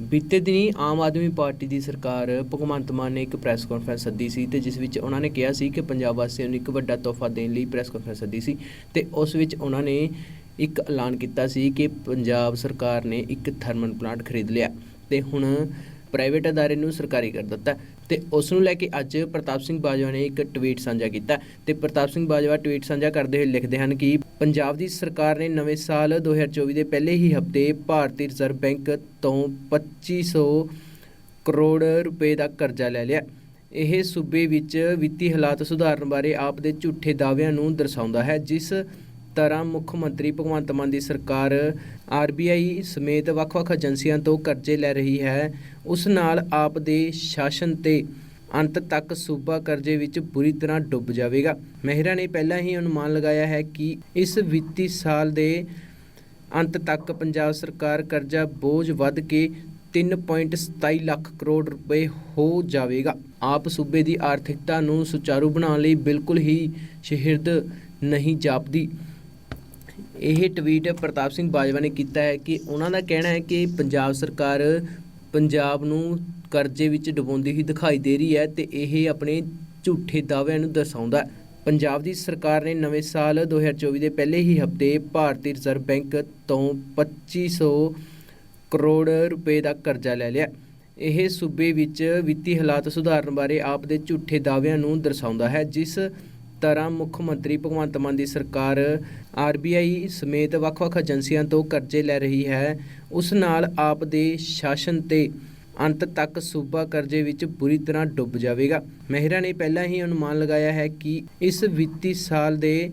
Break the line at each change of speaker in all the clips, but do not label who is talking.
ਬੀਤੇ ਦਿਨੀ ਆਮ ਆਦਮੀ ਪਾਰਟੀ ਦੀ ਸਰਕਾਰ ਭਗਵੰਤ ਮਾਨ ਨੇ ਇੱਕ ਪ੍ਰੈਸ ਕਾਨਫਰੰਸ ਸੱਦੀ ਸੀ ਤੇ ਜਿਸ ਵਿੱਚ ਉਹਨਾਂ ਨੇ ਕਿਹਾ ਸੀ ਕਿ ਪੰਜਾਬ ਵਾਸੀਆਂ ਨੂੰ ਇੱਕ ਵੱਡਾ ਤੋਹਫਾ ਦੇਣ ਲਈ ਪ੍ਰੈਸ ਕਾਨਫਰੰਸ ਸੱਦੀ ਸੀ ਤੇ ਉਸ ਵਿੱਚ ਉਹਨਾਂ ਨੇ ਇੱਕ ਐਲਾਨ ਕੀਤਾ ਸੀ ਕਿ ਪੰਜਾਬ ਸਰਕਾਰ ਨੇ ਇੱਕ ਥਰਮਲ ਪਲਾਂਟ ਖਰੀਦ ਲਿਆ ਤੇ ਹੁਣ ਪ੍ਰਾਈਵੇਟ ਅਦਾਰੇ ਨੂੰ ਸਰਕਾਰੀ ਕਰ ਦਿੱਤਾ ਤੇ ਉਸ ਨੂੰ ਲੈ ਕੇ ਅੱਜ ਪ੍ਰਤਾਪ ਸਿੰਘ ਬਾਜਵਾ ਨੇ ਇੱਕ ਟਵੀਟ ਸਾਂਝਾ ਕੀਤਾ ਤੇ ਪ੍ਰਤਾਪ ਸਿੰਘ ਬਾਜਵਾ ਟਵੀਟ ਸਾਂਝਾ ਕਰਦੇ ਹੋਏ ਲਿਖਦੇ ਹਨ ਕਿ ਪੰਜਾਬ ਦੀ ਸਰਕਾਰ ਨੇ ਨਵੇਂ ਸਾਲ 2024 ਦੇ ਪਹਿਲੇ ਹੀ ਹਫ਼ਤੇ ਭਾਰਤੀ ਰਿਜ਼ਰਵ ਬੈਂਕ ਤੋਂ 2500 ਕਰੋੜ ਰੁਪਏ ਦਾ ਕਰਜ਼ਾ ਲੈ ਲਿਆ। ਇਹ ਸੂਬੇ ਵਿੱਚ ਵਿੱਤੀ ਹਾਲਾਤ ਸੁਧਾਰਨ ਬਾਰੇ ਆਪ ਦੇ ਝੂਠੇ ਦਾਅਵਿਆਂ ਨੂੰ ਦਰਸਾਉਂਦਾ ਹੈ, ਜਿਸ ਤਰ੍ਹਾਂ ਮੁੱਖ ਮੰਤਰੀ ਭਗਵੰਤ ਮਾਨ ਦੀ ਸਰਕਾਰ ਆਰਬੀਆਈ ਸਮੇਤ ਵੱਖ-ਵੱਖ ਏਜੰਸੀਆਂ ਤੋਂ ਕਰਜ਼ੇ ਲੈ ਰਹੀ ਹੈ। ਉਸ ਨਾਲ ਆਪ ਦੇ ਸ਼ਾਸਨ ਤੇ ਅੰਤ ਤੱਕ ਸੂਬਾ ਕਰਜ਼ੇ ਵਿੱਚ ਬੁਰੀ ਤਰ੍ਹਾਂ ਡੁੱਬ ਜਾਵੇਗਾ। ਮਹਿਰਾ ਨੇ ਪਹਿਲਾਂ ਹੀ ਅਨੁਮਾਨ ਲਗਾਇਆ ਹੈ ਕਿ ਇਸ ਵਿੱਤੀ ਸਾਲ ਦੇ ਅੰਤ ਤੱਕ ਪੰਜਾਬ ਸਰਕਾਰ ਕਰਜ਼ਾ ਬੋਝ ਵੱਧ ਕੇ 3.27 ਲੱਖ ਕਰੋੜ ਰੁਪਏ ਹੋ ਜਾਵੇਗਾ। ਆਪ ਸੂਬੇ ਦੀ ਆਰਥਿਕਤਾ ਨੂੰ ਸੁਚਾਰੂ ਬਣਾਉਣ ਲਈ ਬਿਲਕੁਲ ਹੀ ਸ਼ਹਿਰਦ ਨਹੀਂ ਜਾਪਦੀ। ਇਹ ਟਵੀਟ ਪ੍ਰਤਾਪ ਸਿੰਘ ਬਾਜਵਾ ਨੇ ਕੀਤਾ ਹੈ ਕਿ ਉਹਨਾਂ ਦਾ ਕਹਿਣਾ ਹੈ ਕਿ ਪੰਜਾਬ ਸਰਕਾਰ ਪੰਜਾਬ ਨੂੰ ਕਰਜ਼ੇ ਵਿੱਚ ਡੁਬੋਂਦੀ ਹੀ ਦਿਖਾਈ ਦੇ ਰਹੀ ਹੈ ਤੇ ਇਹ ਆਪਣੇ ਝੂਠੇ ਦਾਅਵਿਆਂ ਨੂੰ ਦਰਸਾਉਂਦਾ ਹੈ। ਪੰਜਾਬ ਦੀ ਸਰਕਾਰ ਨੇ ਨਵੇਂ ਸਾਲ 2024 ਦੇ ਪਹਿਲੇ ਹੀ ਹਫ਼ਤੇ ਭਾਰਤੀ ਰਿਜ਼ਰਵ ਬੈਂਕ ਤੋਂ 2500 ਕਰੋੜ ਰੁਪਏ ਦਾ ਕਰਜ਼ਾ ਲੈ ਲਿਆ ਇਹ ਸੂਬੇ ਵਿੱਚ ਵਿੱਤੀ ਹਾਲਾਤ ਸੁਧਾਰਨ ਬਾਰੇ ਆਪ ਦੇ ਝੂਠੇ ਦਾਅਵਿਆਂ ਨੂੰ ਦਰਸਾਉਂਦਾ ਹੈ, ਜਿਸ ਤਰ੍ਹਾਂ ਮੁੱਖ ਮੰਤਰੀ ਭਗਵੰਤ ਮਾਨ ਦੀ ਸਰਕਾਰ ਆਰਬੀਆਈ ਸਮੇਤ ਵੱਖ-ਵੱਖ ਏਜੰਸੀਆਂ ਤੋਂ ਕਰਜ਼ੇ ਲੈ ਰਹੀ ਹੈ। ਉਸ ਨਾਲ ਆਪ ਦੇ ਸ਼ਾਸਨ ਤੇ ਅੰਤ ਤੱਕ ਸੂਬਾ ਕਰਜ਼ੇ ਵਿੱਚ ਬੁਰੀ ਤਰ੍ਹਾਂ ਡੁੱਬ ਜਾਵੇਗਾ। ਮਹਿਰਾ ਨੇ ਪਹਿਲਾਂ ਹੀ ਅਨੁਮਾਨ ਲਗਾਇਆ ਹੈ ਕਿ ਇਸ ਵਿੱਤੀ ਸਾਲ ਦੇ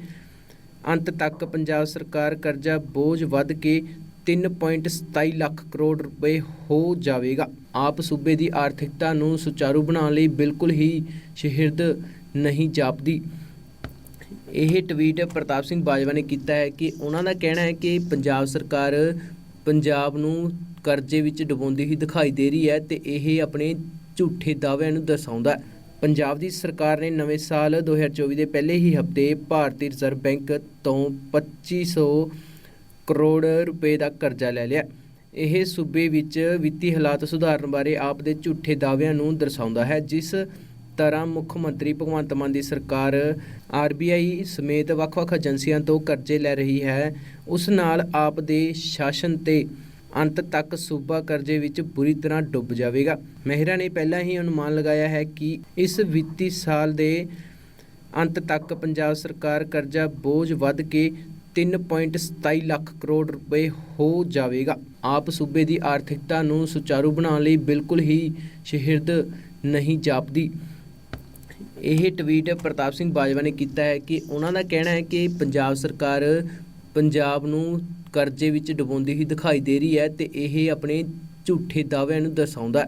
ਅੰਤ ਤੱਕ ਪੰਜਾਬ ਸਰਕਾਰ ਕਰਜ਼ਾ ਬੋਝ ਵੱਧ ਕੇ 3.27 ਲੱਖ ਕਰੋੜ ਰੁਪਏ ਹੋ ਜਾਵੇਗਾ। ਆਪ ਸੂਬੇ ਦੀ ਆਰਥਿਕਤਾ ਨੂੰ ਸੁਚਾਰੂ ਬਣਾਉਣ ਲਈ ਬਿਲਕੁਲ ਹੀ ਸ਼ਹਿਰਦ ਨਹੀਂ ਜਾਪਦੀ। ਇਹ ਟਵੀਟ ਪ੍ਰਤਾਪ ਸਿੰਘ ਬਾਜਵਾ ਨੇ ਕੀਤਾ ਹੈ ਕਿ ਉਹਨਾਂ ਦਾ ਕਹਿਣਾ ਹੈ ਕਿ ਪੰਜਾਬ ਸਰਕਾਰ ਪੰਜਾਬ ਨੂੰ ਕਰਜ਼ੇ ਵਿੱਚ ਡੁਬੋਂਦੀ ਹੀ ਦਿਖਾਈ ਦੇ ਰਹੀ ਹੈ ਤੇ ਇਹ ਆਪਣੇ ਝੂਠੇ ਦਾਅਵਿਆਂ ਨੂੰ ਦਰਸਾਉਂਦਾ ਹੈ। ਪੰਜਾਬ ਦੀ ਸਰਕਾਰ ਨੇ ਨਵੇਂ ਸਾਲ 2024 ਦੇ ਪਹਿਲੇ ਹੀ ਹਫ਼ਤੇ ਭਾਰਤੀ ਰਿਜ਼ਰਵ ਬੈਂਕ ਤੋਂ 2500 ਕਰੋੜ ਰੁਪਏ ਦਾ ਕਰਜ਼ਾ ਲੈ ਲਿਆ। ਇਹ ਸੂਬੇ ਵਿੱਚ ਵਿੱਤੀ ਹਾਲਾਤ ਸੁਧਾਰਨ ਬਾਰੇ ਆਪ ਦੇ ਝੂਠੇ ਦਾਅਵਿਆਂ ਨੂੰ ਦਰਸਾਉਂਦਾ ਹੈ, ਜਿਸ ਤਰ੍ਹਾਂ ਮੁੱਖ ਮੰਤਰੀ ਭਗਵੰਤ ਮਾਨ ਦੀ ਸਰਕਾਰ ਆਰਬੀਆਈ ਸਮੇਤ ਵੱਖ-ਵੱਖ ਏਜੰਸੀਆਂ ਤੋਂ ਕਰਜ਼ੇ ਲੈ ਰਹੀ ਹੈ। ਉਸ ਨਾਲ ਆਪ ਦੇ ਸ਼ਾਸਨ ਤੇ ਅੰਤ ਤੱਕ ਸੂਬਾ ਕਰਜ਼ੇ ਵਿੱਚ ਬੁਰੀ ਤਰ੍ਹਾਂ ਡੁੱਬ ਜਾਵੇਗਾ। ਮਹਿਰਾ ਨੇ ਪਹਿਲਾਂ ਹੀ ਅਨੁਮਾਨ ਲਗਾਇਆ ਹੈ ਕਿ ਇਸ ਵਿੱਤੀ ਸਾਲ ਦੇ ਅੰਤ ਤੱਕ ਪੰਜਾਬ ਸਰਕਾਰ ਕਰਜ਼ਾ ਬੋਝ ਵੱਧ ਕੇ 3.27 ਲੱਖ ਕਰੋੜ ਰੁਪਏ ਹੋ ਜਾਵੇਗਾ। ਆਪ ਸੂਬੇ ਦੀ ਆਰਥਿਕਤਾ ਨੂੰ ਸੁਚਾਰੂ ਬਣਾਉਣ ਲਈ ਬਿਲਕੁਲ ਹੀ ਸ਼ਹਿਰਦ ਨਹੀਂ ਜਾਪਦੀ। ਇਹ ਟਵੀਟ ਪ੍ਰਤਾਪ ਸਿੰਘ ਬਾਜਵਾ ਨੇ ਕੀਤਾ ਹੈ ਕਿ ਉਹਨਾਂ ਦਾ ਕਹਿਣਾ ਹੈ ਕਿ ਪੰਜਾਬ ਸਰਕਾਰ ਪੰਜਾਬ ਨੂੰ ਕਰਜ਼ੇ ਵਿੱਚ ਡੁਬੋਂਦੀ ਹੀ ਦਿਖਾਈ ਦੇ ਰਹੀ ਹੈ ਤੇ ਇਹ ਆਪਣੇ ਝੂਠੇ ਦਾਅਵਿਆਂ ਨੂੰ ਦਰਸਾਉਂਦਾ